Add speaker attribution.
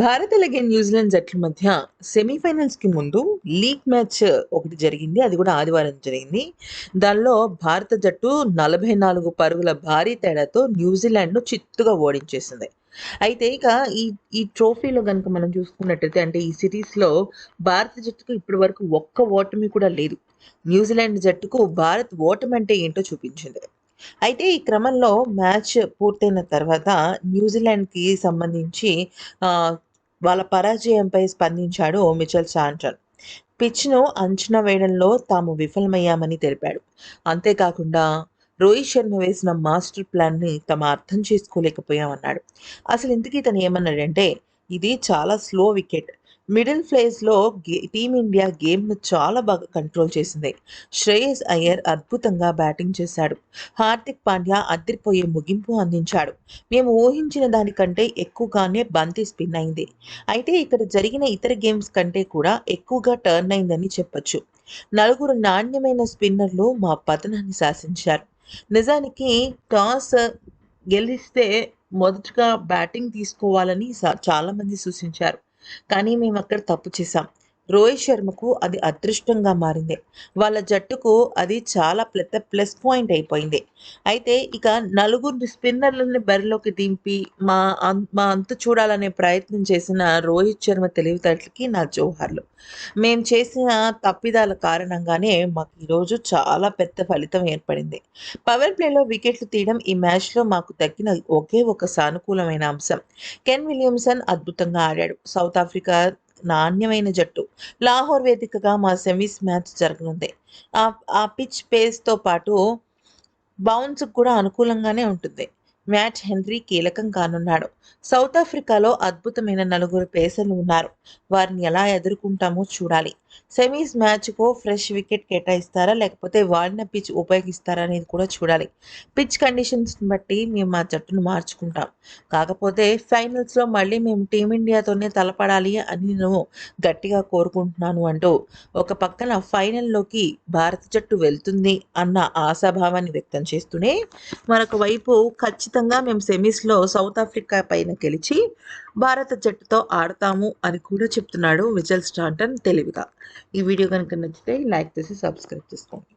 Speaker 1: భారత్ అలాగే న్యూజిలాండ్ జట్ల మధ్య సెమీఫైనల్స్కి ముందు లీగ్ మ్యాచ్ ఒకటి జరిగింది. అది కూడా ఆదివారం జరిగింది. దానిలో భారత జట్టు నలభై నాలుగు పరుగుల భారీ తేడాతో న్యూజిలాండ్ను చిత్తుగా ఓడించేసింది. అయితే ఇక ఈ ఈ ట్రోఫీలో కనుక మనం చూసుకున్నట్టయితే అంటే ఈ సిరీస్లో భారత జట్టుకు ఇప్పటి వరకు ఒక్క ఓటమి కూడా లేదు. న్యూజిలాండ్ జట్టుకు భారత్ ఓటమి అంటే ఏంటో చూపించింది. అయితే ఈ క్రమంలో మ్యాచ్ పూర్తయిన తర్వాత న్యూజిలాండ్కి సంబంధించి ఆ, వాళ్ళ పరాజయంపై స్పందించాడు మిచెల్ శాంటన్ పిచ్ను అంచనా వేయడంలో తాము విఫలమయ్యామని తెలిపాడు. అంతేకాకుండా రోహిత్ శర్మ వేసిన మాస్టర్ ప్లాన్ని తమ అర్థం చేసుకోలేకపోయామన్నాడు. అసలు ఇంతకీ తను ఏమన్నాడంటే ఇది చాలా స్లో వికెట్. మిడిల్ ఫ్లేస్లో గే టీమిండియా గేమ్ను చాలా బాగా కంట్రోల్ చేసింది. శ్రేయస్ అయ్యర్ అద్భుతంగా బ్యాటింగ్ చేశాడు. హార్దిక్ పాండ్యా అదిరిపోయే ముగింపు అందించాడు. మేము ఊహించిన దానికంటే ఎక్కువగానే బంతి స్పిన్ అయింది. అయితే ఇక్కడ జరిగిన ఇతర గేమ్స్ కంటే కూడా ఎక్కువగా టర్న్ అయిందని చెప్పొచ్చు. నలుగురు నాణ్యమైన స్పిన్నర్లు మా పతనాన్ని శాసించారు. నిజానికి టాస్ గెలిస్తే మొదటగా బ్యాటింగ్ తీసుకోవాలని సా- చాలామంది సూచించారు. కానీ మేము అక్కడ తప్పు చేసాం. రోహిత్ శర్మకు అది అదృష్టంగా మారింది. వాళ్ళ జట్టుకు అది చాలా పెద్ద ప్లస్ పాయింట్ అయిపోయింది. అయితే ఇక నలుగురు స్పిన్నర్లని బరిలోకి దింపి మా అం- మా అంతు చూడాలనే ప్రయత్నం చేసిన రోహిత్ శర్మ తెలివితేటలకి నా జోహార్లు. మేము చేసిన తప్పిదాల కారణంగానే మాకు ఈరోజు చాలా పెద్ద ఫలితం ఏర్పడింది. పవర్ ప్లేలో వికెట్లు తీయడం ఈ మ్యాచ్లో మాకు తగ్గిన ఒకే ఒక సానుకూలమైన అంశం. కెన్ విలియమ్సన్ అద్భుతంగా ఆడాడు. సౌత్ ఆఫ్రికా నాణ్యమైన జట్టు. లాహోర్ వేదికగా మా సెమీస్ మ్యాచ్ జరగనుంది. ఆ ఆ పిచ్ పేస్తో పాటు బౌన్స్ కూడా అనుకూలంగానే ఉంటుంది. మ్యాచ్ హెన్రీ కీలకం కానున్నాడు. సౌత్ ఆఫ్రికాలో అద్భుతమైన నలుగురు పేసర్లు ఉన్నారు. వారిని ఎలా ఎదుర్కొంటామో చూడాలి. సెమీస్ మ్యాచ్కు ఫ్రెష్ వికెట్ కేటాయిస్తారా? లేకపోతే వాడిన పిచ్ ఉపయోగిస్తారా అనేది కూడా చూడాలి. పిచ్ కండిషన్స్ బట్టి మేము మా జట్టును మార్చుకుంటాం. కాకపోతే ఫైనల్స్లో మళ్ళీ మేము టీమిండియాతోనే తలపడాలి అని నేను గట్టిగా కోరుకుంటున్నాను అంటూ ఒక పక్కన ఫైనల్లోకి భారత జట్టు వెళ్తుంది అన్న ఆశాభావాన్ని వ్యక్తం చేస్తూనే మరొక వైపు ఖచ్చితంగా మేము సెమీస్లో సౌత్ ఆఫ్రికా పైన గెలిచి భారత జట్టుతో ఆడతాము అని కూడా చెప్తున్నాడు విజల్ స్టాంటన్ తెలివిగా. ఈ వీడియో కనుక నచ్చితే లైక్ చేసి సబ్స్క్రైబ్ చేసుకోండి.